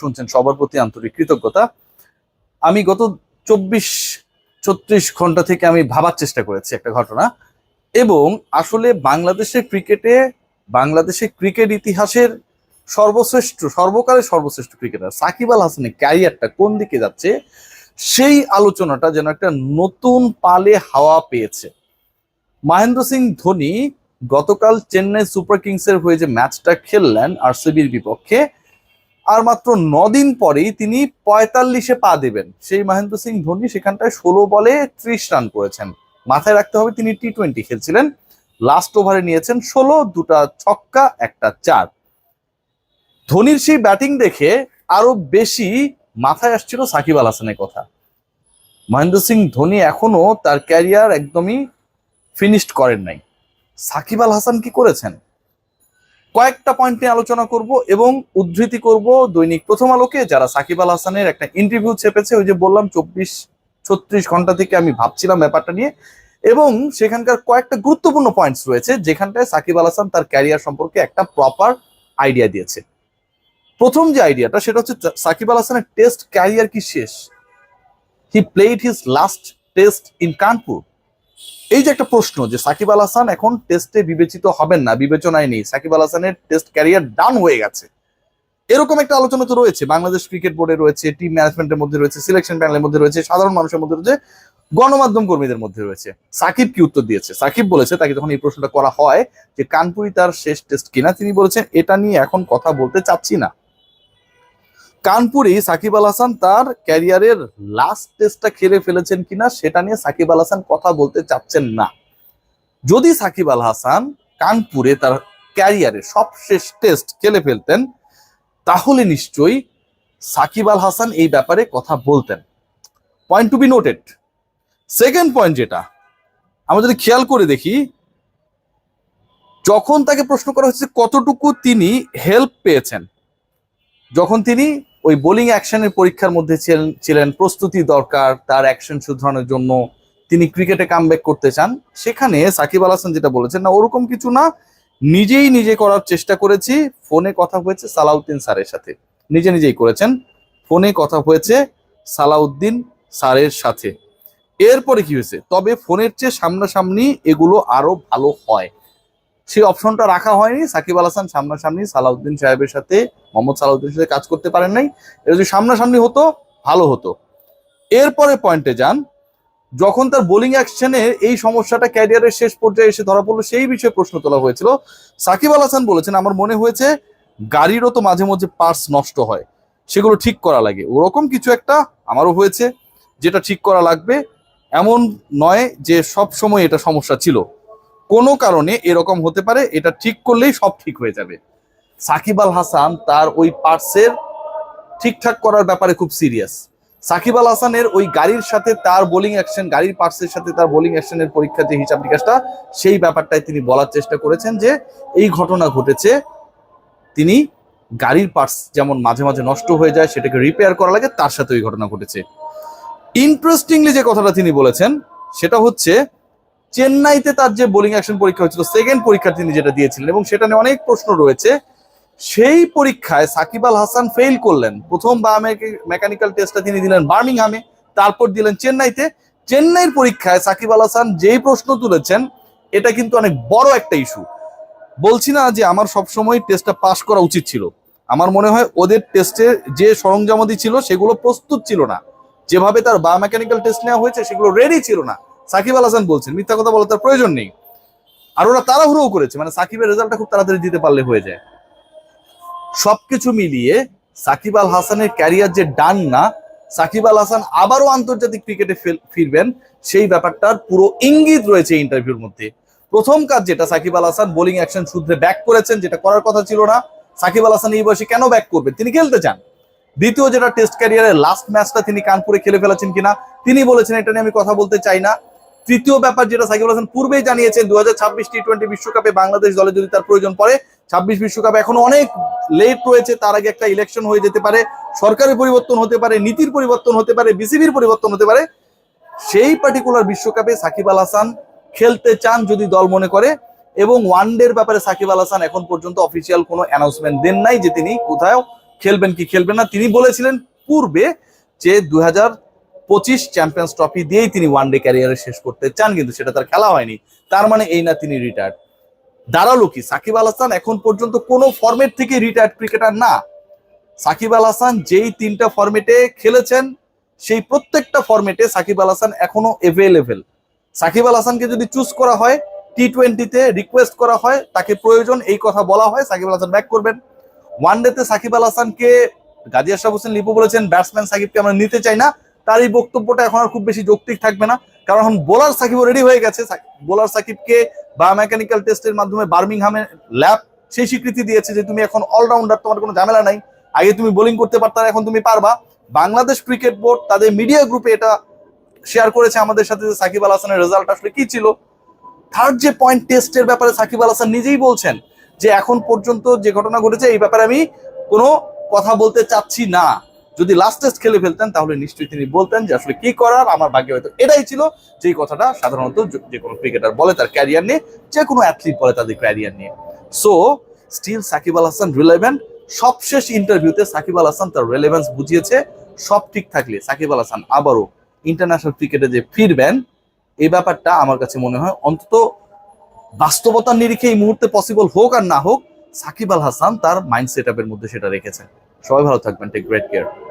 শুনছেন, সবার প্রতি আন্তরিক কৃতজ্ঞতা। আমি গত চব্বিশ, ছত্রিশ ঘণ্টা থেকে আমি ভাবার চেষ্টা করেছি একটা ঘটনা। এবং আসলে বাংলাদেশের ক্রিকেটে, বাংলাদেশের ক্রিকেট ইতিহাসের সর্বশ্রেষ্ঠ, সর্বকালের সর্বশ্রেষ্ঠ ক্রিকেটার সাকিব আল হাসানের ক্যারিয়ারটা কোন দিকে যাচ্ছে, সেই আলোচনাটা যেন একটা নতুন পালে হাওয়া পেয়েছে। মহেন্দ্র সিং ধোনি গতকাল চেন্নাই সুপার কিংসের হয়ে যে ম্যাচটা খেললেন আরসিবির বিপক্ষে আর মাত্র দিন পরেই তিনি পঁয়তাল্লিশে পা দেবেন। সেই মহেন্দ্র সিং ধোনি সেখানটায় ষোলো বলে ত্রিশ রান করেছেন। মাথায় রাখতে হবে, তিনি টি টোয়েন্টি খেলছিলেন। লাস্ট ওভারে নিয়েছেন ষোলো, দুটা ছক্কা, একটা চার। ধোনির সেই ব্যাটিং দেখে আরও বেশি মাথায় আসছিল সাকিব আল হাসানের কথা। মহেন্দ্র সিং ধোনি এখনও তার ক্যারিয়ার একদমই ফিনিশড করেন নাই। সাকিব আল হাসান কি করেছেন? কয়েকটা পয়েন্ট নিয়ে আলোচনা করব এবং উদ্ধৃতি করব দৈনিক প্রথম আলোকে, যারা সাকিব আল হাসানের একটা ইন্টারভিউ ছেপেছে, ওই যে বললাম চব্বিশ, ছত্রিশ ঘণ্টা থেকে আমি ভাবছিলাম ব্যাপারটা নিয়ে, এবং সেখানকার কয়েকটা গুরুত্বপূর্ণ পয়েন্টস রয়েছে, যেখানটায় সাকিব আল হাসান তার ক্যারিয়ার সম্পর্কে একটা প্রপার আইডিয়া দিয়েছে। প্রথম যে আইডিয়াটা সেটা হচ্ছে সাকিব আল হাসানের টেস্ট ক্যারিয়ার কি শেষ? He played his last test in Kanpur এই যে একটা প্রশ্ন যে সাকিব আল হাসান এখন টেস্টে বিবেচিত হবেন না, বিবেচনায় নেই। সাকিব আল হাসানের টেস্ট ক্যারিয়ার ডান হয়ে গেছে। এরকম একটা আলোচনা তো রয়েছে। বাংলাদেশ ক্রিকেট বোর্ডে রয়েছে টিম ম্যানেজমেন্টের মধ্যে রয়েছে সিলেকশন প্যানেলের মধ্যে রয়েছে, সাধারণ মানুষের মধ্যে রয়েছে, গণমাধ্যম কর্মীদের মধ্যে রয়েছে। সাকিব কি উত্তর দিয়েছে? সাকিব বলেছে তাকে যখন এই প্রশ্নটা করা হয় যে, কানপুরি তার শেষ টেস্ট কিনা, তিনি বলেছেন, এটা নিয়ে এখন কথা বলতে চাচ্ছি না। কানপুরে সাকিব আল হাসান তার ক্যারিয়ারের লাস্ট টেস্টটা খেলে ফেলেছেন কিনা সেটা নিয়ে সাকিব আল হাসান কথা বলতে চাচ্ছেন না। যদি সাকিব আল হাসান কানপুরে তার ক্যারিয়ারে সবশেষ টেস্ট খেলে ফেলতেন, তাহলে নিশ্চয়ই সাকিব আল হাসান এই ব্যাপারে কথা বলতেন। Point to be noted second point যেটা, আমরা যদি খেয়াল করে দেখি, যখন তাকে প্রশ্ন করা হচ্ছে কতটুকু তিনি হেল্প পেয়েছেন, যখন তিনি ওই বোলিং অ্যাকশনের পরীক্ষার মধ্যে ছিলেন প্রস্তুতি দরকার, তার অ্যাকশন শুধরানোর জন্য তিনি ক্রিকেটে কামব্যাক করতে চান। সেখানে সাকিব আল হাসান যেটা বলেছেন, না, ওরকম কিছু না, নিজেই নিজে করার চেষ্টা করেছি, ফোনে কথা হয়েছে সালাউদ্দিন স্যারের সাথে। নিজে নিজেই করেছেন, ফোনে কথা হয়েছে সালাউদ্দিন স্যারের সাথে। এরপরে কি হয়েছে? তবে ফোনের চেয়ে সামনাসামনি এগুলো আরও ভালো হয়। সেই অপশনটা রাখা হয়নি। সাকিব আল হাসান সামনাসামনি সালাউদ্দিন সাহেবের সাথে, মোহাম্মদ সালাউদ্দিন সাথে কাজ করতে পারেন নাই। এটা যদি সামনাসামনি হতো, ভালো হতো। এরপরে পয়েন্টে যান। যখন তার বোলিং অ্যাকশনে এই সমস্যাটা ক্যারিয়ারের শেষ পর্যায়ে এসে ধরা পড়ল, সেই বিষয়ে প্রশ্ন তোলা হয়েছিল। সাকিব আল হাসান বলেছেন, আমার মনে হয়েছে গাড়িরও তো মাঝে মাঝে পার্টস নষ্ট হয়। সেগুলো ঠিক করা লাগে। ওরকম কিছু একটা আমারও হয়েছে, যেটা ঠিক করা লাগবে। এমন নয় যে সব সময় এটা সমস্যা ছিল। কোনো কারণে এরকম হতে পারে, এটা ঠিক করলেই সব ঠিক হয়ে যাবে। সাকিব আল হাসান তার ওই পার্টসের ঠিকঠাক করার ব্যাপারে খুব সিরিয়াস। সাকিব আল হাসানের ওই গাড়ির সাথে তার বোলিং অ্যাকশন, গাড়ির পার্টসের সাথে তার বোলিং অ্যাকশনের পরীক্ষা যে হিসাব নিকাশটা, সেই ব্যাপারটাই তিনি বলার চেষ্টা করেছেন যে এই ঘটনা ঘটেছে, তিনি গাড়ির পার্টস যেমন মাঝে মাঝে নষ্ট হয়ে যায়, সেটাকে রিপেয়ার করা লাগে, তার সাথে ওই ঘটনা ঘটেছে। ইন্টারেস্টিংলি যে কথাটা তিনি বলেছেন, সেটা হচ্ছে চেন্নাইতে তার যে বোলিং অ্যাকশন পরীক্ষা হয়েছিল সেকেন্ড পরীক্ষা তিনি যেটা দিয়েছিলেন এবং সেটা নিয়ে অনেক প্রশ্ন রয়েছে, সেই পরীক্ষায় সাকিব আল হাসান ফেল করলেন। প্রথম বা মেকানিক্যাল টেস্টটা তিনি দিলেন বার্মিংহামে, তারপর দিলেন চেন্নাইতে। চেন্নাইয়ের পরীক্ষায় সাকিব আল হাসান যেই প্রশ্ন তুলেছেন, এটা কিন্তু অনেক বড় একটা ইস্যু বলছি না যে আমার সবসময় টেস্টটা পাশ করা উচিত ছিল। আমার মনে হয় ওদের টেস্টে যে সরঞ্জামাদি ছিল, সেগুলো প্রস্তুত ছিল না। যেভাবে তার বা মেকানিক্যাল টেস্ট নেওয়া হয়েছে, সেগুলো রেডি ছিল না। সাকিব আল হাসান বলছেন, মিথ্যা কথা বলার তার প্রয়োজন নেই। আর ওরা তাড়াহুড়োও করেছে মানে সাকিবের রেজাল্টটা খুব তাড়াতাড়ি দিতে পারলে হয়ে যায়। সবকিছু মিলিয়ে সাকিব আল হাসানের ক্যারিয়ার যে ডান না, সাকিব আল হাসান আবারও আন্তর্জাতিক ক্রিকেটে ফিরবেন, সেই ব্যাপারটার পুরো ইঙ্গিত রয়েছে ইন্টারভিউর মধ্যে। প্রথম কাজ যেটা সাকিব আল হাসান বোলিং অ্যাকশন শুধরে ব্যাক করেছেন, যেটা করার কথা ছিল না, সাকিব আল হাসান এই বয়সে কেন ব্যাক করবেন তিনি খেলতে চান। দ্বিতীয় যেটা টেস্ট ক্যারিয়ারের লাস্ট ম্যাচটা তিনি কানপুরে খেলে ফেলেছেন কিনা, তিনি বলেছেন, এটা নিয়ে আমি কথা বলতে চাই না। তৃতীয় ব্যাপার যেটা সাকিব হাসান পূর্বেই জানিয়েছেন দু হাজার ছাব্বিশ টি টোয়েন্টি বিশ্বকাপে বাংলাদেশ দলে যদি তার প্রয়োজন পড়ে, ছাব্বিশ বিশ্বকাপে এখন অনেক লেট রয়েছে, তার আগে একটা ইলেকশন হয়ে যেতে পারে, সরকারের পরিবর্তন হতে পারে, নীতির পরিবর্তন হতে পারে, বিসিবির পরিবর্তন হতে পারে, সেই পার্টিকুলার বিশ্বকাপে সাকিব আল হাসান খেলতে চান যদি দল মনে করে, এবং ওয়ান ওয়ানডের ব্যাপারে সাকিব আল হাসান এখন পর্যন্ত অফিসিয়াল কোনো অ্যানাউন্সমেন্ট দেন নাই যে তিনি কোথাও খেলবেন কি খেলবেন না। তিনি বলেছিলেন পূর্বে যে দু হাজার পঁচিশ চ্যাম্পিয়ন্স ট্রফি দিয়েই তিনি ওয়ান ডে ক্যারিয়ারে শেষ করতে চান, কিন্তু সেটা তার খেলা হয়নি। তার মানে এই না তিনি রিটায়ার্ড দাঁড়াল কি? সাকিব আল হাসান এখন পর্যন্ত কোনো ফরম্যাট থেকে রিটায়ার্ড ক্রিকেটার না। সাকিব আল হাসান যেই তিনটা ফরম্যাটে খেলেছেন, সেই প্রত্যেকটা ফরম্যাটে সাকিব আল হাসান এখনও এভেলেবেল সাকিব আল হাসানকে যদি চুজ করা হয় টি টোয়েন্টিতে রিকোয়েস্ট করা হয়, তাকে প্রয়োজন এই কথা বলা হয়, সাকিব আল হাসান ব্যাক করবেন। ওয়ান ডেতে সাকিব আল হাসানকে গাজী আশরাফ হোসেন লিপু বলেছেন ব্যাটসম্যান সাকিবকে আমরা নিতে চাই না। তার এই বক্তব্যটা এখন আর খুব বেশি যৌক্তিক থাকবে না। কারণ এখন বোলার সাকিবও রেডি হয়ে গেছে। বোলার সাকিবকে বা মেকানিক্যাল টেস্টের মাধ্যমে বার্মিংহামে ল্যাব সেই স্বীকৃতি দিয়েছে যে তুমি এখন অলরাউন্ডার তোমার কোনো ঝামেলা নাই। আগে তুমি বোলিং করতে পারতা, এখন তুমি পারবা। বাংলাদেশ ক্রিকেট বোর্ড তাদের মিডিয়া গ্রুপে এটা শেয়ার করেছে আমাদের সাথে যে সাকিব আল হাসানের রেজাল্ট আসলে কি ছিল। থার্ড যে পয়েন্ট টেস্টের ব্যাপারে সাকিব আল হাসান নিজেই বলছেন যে এখন পর্যন্ত যে ঘটনা ঘটেছে, এই ব্যাপারে আমি কোনো কথা বলতে চাচ্ছি না। যদি লাস্ট টেস্ট খেলে ফেলতেন, তাহলে নিশ্চয়ই তিনি বলতেন যে আসলে কি করার, আমার ভাগ্যে হয়তো এটাই ছিল। যেই কথাটা সাধারণত যে- কোনো ক্রিকেটার বলে তার ক্যারিয়ার নিয়ে, যে কোনো অ্যাথলিট বলে তাদের ক্যারিয়ার নিয়ে। So still Shakib Al Hasan relevant সবশেষ ইন্টারভিউতে সাকিব আল হাসান তার রেলেভেন্স বুঝিয়েছে। সব ঠিক থাকলে সাকিব আল হাসান আবারও ইন্টারন্যাশনাল ক্রিকেটে যে ফিরবেন এই ব্যাপারটা আমার কাছে মনে হয় অন্তত বাস্তবতার নিরিখে এই মুহূর্তে পসিবল হোক আর না হোক, সাকিব আল হাসান তার মাইন্ড সেট মধ্যে সেটা রেখেছেন। সবাই ভালো থাকবেন। Take great care